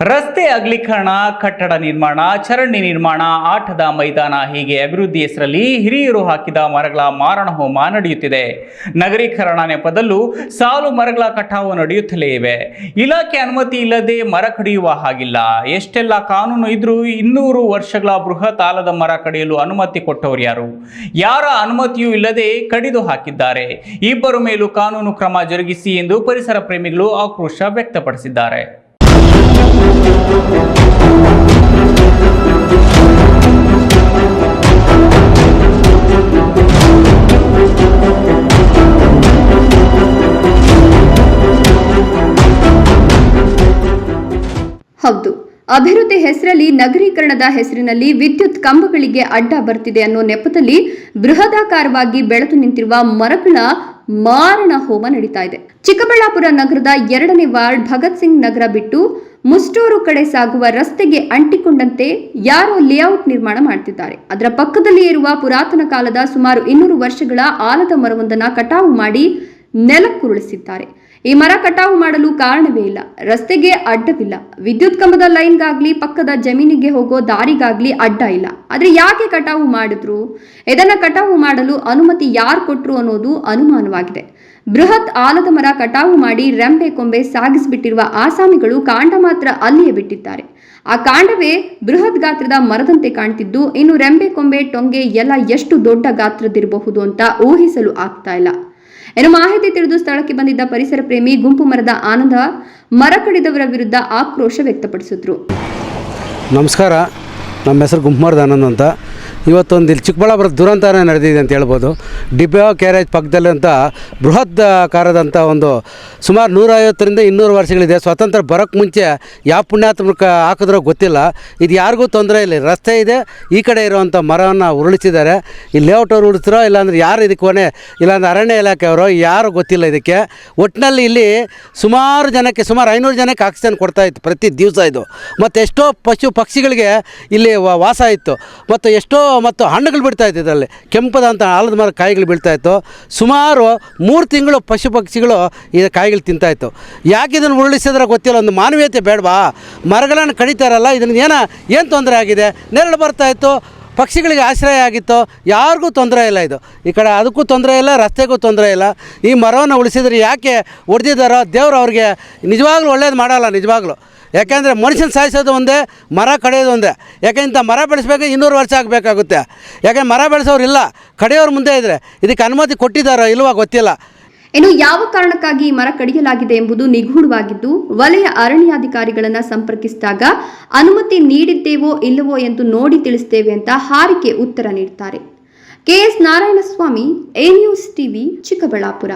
ರಸ್ತೆ ಅಗಲೀಕರಣ, ಕಟ್ಟಡ ನಿರ್ಮಾಣ, ಚರಂಡಿ ನಿರ್ಮಾಣ, ಆಟದ ಮೈದಾನ ಹೀಗೆ ಅಭಿವೃದ್ಧಿ ಹೆಸರಲ್ಲಿ ಹಿರಿಯರು ಹಾಕಿದ ಮರಗಳ ಮಾರಣ ಹೋಮ ನಡೆಯುತ್ತಿದೆ. ನಗರೀಕರಣ ನೆಪದಲ್ಲೂ ಸಾಲು ಮರಗಳ ಕಟಾವು ನಡೆಯುತ್ತಲೇ ಇವೆ. ಇಲಾಖೆ ಅನುಮತಿ ಇಲ್ಲದೆ ಮರ ಕಡಿಯುವ ಹಾಗಿಲ್ಲ. ಎಷ್ಟೆಲ್ಲ ಕಾನೂನು ಇದ್ರೂ ಇನ್ನೂರು ವರ್ಷಗಳ ಬೃಹತ್ ಆಲದ ಮರ ಕಡಿಯಲು ಅನುಮತಿ ಕೊಟ್ಟವರು ಯಾರು? ಯಾರ ಅನುಮತಿಯೂ ಇಲ್ಲದೆ ಕಡಿದು ಹಾಕಿದ್ದಾರೆ. ಇಬ್ಬರು ಮೇಲೂ ಕಾನೂನು ಕ್ರಮ ಜರುಗಿಸಿ ಎಂದು ಪರಿಸರ ಪ್ರೇಮಿಗಳು ಆಕ್ರೋಶ ವ್ಯಕ್ತಪಡಿಸಿದ್ದಾರೆ. ಹೌದು. ಅಭಿವೃದ್ಧಿ ಹೆಸರಲ್ಲಿ ನಗರೀಕರಣದ ಹೆಸರಿನಲ್ಲಿ ವಿದ್ಯುತ್ ಕಂಬಗಳಿಗೆ ಅಡ್ಡ ಬರ್ತಿದೆ ಅನ್ನೋ ನೆಪದಲ್ಲಿ ಬೃಹದಾಕಾರವಾಗಿ ಬೆಳೆದು ನಿಂತಿರುವ ಮರಗಳ ಮಾರಣ ಹೋಮ ನಡೀತಾ ಇದೆ. ಚಿಕ್ಕಬಳ್ಳಾಪುರ ನಗರದ ಎರಡನೇ ವಾರ್ಡ್ ಭಗತ್ ಸಿಂಗ್ ನಗರ ಬಿಟ್ಟು ಮುಸ್ಟೂರು ಕಡೆ ಸಾಗುವ ರಸ್ತೆಗೆ ಅಂಟಿಕೊಂಡಂತೆ ಯಾರೋ ಲೇಔಟ್ ನಿರ್ಮಾಣ ಮಾಡ್ತಿದ್ದಾರೆ. ಅದರ ಪಕ್ಕದಲ್ಲಿ ಇರುವ ಪುರಾತನ ಕಾಲದ ಸುಮಾರು ಇನ್ನೂರು ವರ್ಷಗಳ ಆಲದ ಮರವೊಂದನ್ನು ಕಟಾವು ಮಾಡಿ ನೆಲಕ್ಕುರುಳಿಸಿದ್ದಾರೆ. ಈ ಮರ ಕಟಾವು ಮಾಡಲು ಕಾರಣವೇ ಇಲ್ಲ. ರಸ್ತೆಗೆ ಅಡ್ಡವಿಲ್ಲ. ವಿದ್ಯುತ್ ಕಂಬದ ಲೈನ್ಗಾಗ್ಲಿ, ಪಕ್ಕದ ಜಮೀನಿಗೆ ಹೋಗೋ ದಾರಿಗಾಗ್ಲಿ ಅಡ್ಡ ಇಲ್ಲ. ಆದ್ರೆ ಯಾಕೆ ಕಟಾವು ಮಾಡಿದ್ರು? ಇದನ್ನ ಕಟಾವು ಮಾಡಲು ಅನುಮತಿ ಯಾರು ಕೊಟ್ರು ಅನ್ನೋದು ಅನುಮಾನವಾಗಿದೆ. ಬೃಹತ್ ಆಲದ ಮರ ಕಟಾವು ಮಾಡಿ ರೆಂಬೆ ಕೊಂಬೆ ಸಾಗಿಸಿಬಿಟ್ಟಿರುವ ಆಸಾಮಿಗಳು ಕಾಂಡ ಮಾತ್ರ ಅಲ್ಲಿಯೇ ಬಿಟ್ಟಿದ್ದಾರೆ. ಆ ಕಾಂಡವೇ ಬೃಹತ್ ಗಾತ್ರದ ಮರದಂತೆ ಕಾಣ್ತಿದ್ದು. ಇನ್ನು ರೆಂಬೆ ಕೊಂಬೆ ಟೊಂಗೆ ಎಲ್ಲ ಎಷ್ಟು ದೊಡ್ಡ ಗಾತ್ರದಿರಬಹುದು ಅಂತ ಊಹಿಸಲು ಆಗ್ತಾ ಇಲ್ಲ. ಇನ್ನು ಮಾಹಿತಿ ತಿಳಿದು ಸ್ಥಳಕ್ಕೆ ಬಂದಿದ್ದ ಪರಿಸರ ಪ್ರೇಮಿ ಗುಂಪು ಮರದ ಆನಂದ ಮರ ಕಡಿದವರ ವಿರುದ್ಧ ಆಕ್ರೋಶ ವ್ಯಕ್ತಪಡಿಸಿದ್ರು. ನಮಸ್ಕಾರ. ನಮ್ಮ ಹೆಸರು ಗುಂಪು ಮರದ ಆನಂದ್ ಅಂತ. ಇವತ್ತೊಂದು ಇಲ್ಲಿ ಚಿಕ್ಕಬಳ್ಳಾಪುರ ದುರಂತನೇ ನಡೆದಿದೆ ಅಂತ ಹೇಳ್ಬೋದು. ಡಿಬೋ ಕ್ಯಾರೇಜ್ ಪಕ್ಕದಲ್ಲಿರುವಂಥ ಬೃಹತ್ ಕಾರದಂಥ ಒಂದು ಸುಮಾರು ನೂರೈವತ್ತರಿಂದ ಇನ್ನೂರು ವರ್ಷಗಳಿದೆ. ಸ್ವತಂತ್ರ ಬರೋಕ್ಕೆ ಮುಂಚೆ ಯಾವ ಪುಣ್ಯಾತ್ಮಕ ಹಾಕಿದ್ರೋ ಗೊತ್ತಿಲ್ಲ. ಇದು ಯಾರಿಗೂ ತೊಂದರೆ ಇಲ್ಲ. ರಸ್ತೆ ಇದೆ, ಈ ಕಡೆ ಇರುವಂಥ ಮರವನ್ನು ಉರುಳಿಸಿದ್ದಾರೆ. ಈ ಲೇಔಟ್ ಅವ್ರು ಉಳಿಸ್ರೋ ಇಲ್ಲಾಂದ್ರೆ ಯಾರು ಇದಕ್ಕೆ ಕೊನೆ ಇಲ್ಲಾಂದ್ರೆ ಅರಣ್ಯ ಇಲಾಖೆಯವರು ಯಾರು ಗೊತ್ತಿಲ್ಲ ಇದಕ್ಕೆ. ಒಟ್ಟಿನಲ್ಲಿ ಇಲ್ಲಿ ಸುಮಾರು ಜನಕ್ಕೆ, ಸುಮಾರು ಐನೂರು ಜನಕ್ಕೆ ಆಕ್ಸಿಜನ್ ಕೊಡ್ತಾ ಇತ್ತು ಪ್ರತಿ ದಿವಸ ಇದು. ಮತ್ತು ಎಷ್ಟೋ ಪಶು ಪಕ್ಷಿಗಳಿಗೆ ಇಲ್ಲಿ ವಾಸ ಇತ್ತು. ಮತ್ತು ಎಷ್ಟೋ ಮತ್ತು ಹಣ್ಣುಗಳು ಬಿಡ್ತಾ ಇತ್ತು ಇದರಲ್ಲಿ. ಕೆಂಪದಂಥ ಆಲದ ಮರ ಕಾಯಿಗಳು ಬೀಳ್ತಾ ಇತ್ತು. ಸುಮಾರು ಮೂರು ತಿಂಗಳು ಪಶು ಪಕ್ಷಿಗಳು ಈ ಕಾಯಿಗಳು ತಿಂತಾ ಇತ್ತು. ಯಾಕೆ ಇದನ್ನು ಉರುಳಿಸಿದ್ರೆ ಗೊತ್ತಿಲ್ಲ, ಒಂದು ಮಾನವೀಯತೆ ಬೇಡವಾ? ಮರಗಳನ್ನು ಕಡಿತಾರಲ್ಲ ಇದನ್ನು ಏನೋ, ಏನು ತೊಂದರೆ ಆಗಿದೆ? ನೆರಳು ಬರ್ತಾ ಇತ್ತು, ಪಕ್ಷಿಗಳಿಗೆ ಆಶ್ರಯ ಆಗಿತ್ತು. ಯಾರಿಗೂ ತೊಂದರೆ ಇಲ್ಲ ಇದು. ಈ ಕಡೆ ಅದಕ್ಕೂ ತೊಂದರೆ ಇಲ್ಲ, ರಸ್ತೆಗೂ ತೊಂದರೆ ಇಲ್ಲ. ಈ ಮರವನ್ನು ಉಳಿಸಿದ್ರೆ ಯಾಕೆ ಹೊಡೆದಿದ್ದಾರೋ ದೇವರು ಅವ್ರಿಗೆ ನಿಜವಾಗ್ಲೂ ಒಳ್ಳೇದು ಮಾಡೋಲ್ಲ, ನಿಜವಾಗ್ಲೂ. ಯಾಕೆಂದರೆ ಮನುಷ್ಯನ ಸಾಯಿಸೋದು ಒಂದೇ, ಮರ ಕಡಿಯೋದು ಒಂದೇ. ಯಾಕೆ ಇಂಥ ಮರ ಬೆಳೆಸ್ಬೇಕು, ಇನ್ನೂರು ವರ್ಷ ಆಗಬೇಕಾಗುತ್ತೆ. ಯಾಕೆ ಮರ ಬೆಳೆಸೋರು ಇಲ್ಲ, ಕಡಿಯೋರು ಮುಂದೆ ಇದ್ದರೆ ಇದಕ್ಕೆ ಅನುಮತಿ ಕೊಟ್ಟಿದ್ದಾರೋ ಇಲ್ವಾ ಗೊತ್ತಿಲ್ಲ. ಇನ್ನು ಯಾವ ಕಾರಣಕ್ಕಾಗಿ ಮರ ಕಡಿಯಲಾಗಿದೆ ಎಂಬುದು ನಿಗೂಢವಾಗಿದ್ದು, ವಲಯ ಅರಣ್ಯಾಧಿಕಾರಿಗಳನ್ನು ಸಂಪರ್ಕಿಸಿದಾಗ ಅನುಮತಿ ನೀಡಿದ್ದೇವೋ ಇಲ್ಲವೋ ಎಂದು ನೋಡಿ ತಿಳಿಸ್ತೇವೆ ಅಂತ ಹಾರಿಕೆ ಉತ್ತರ ನೀಡ್ತಾರೆ. KS Narayanaswamy, A news TV, Chikkaballapur.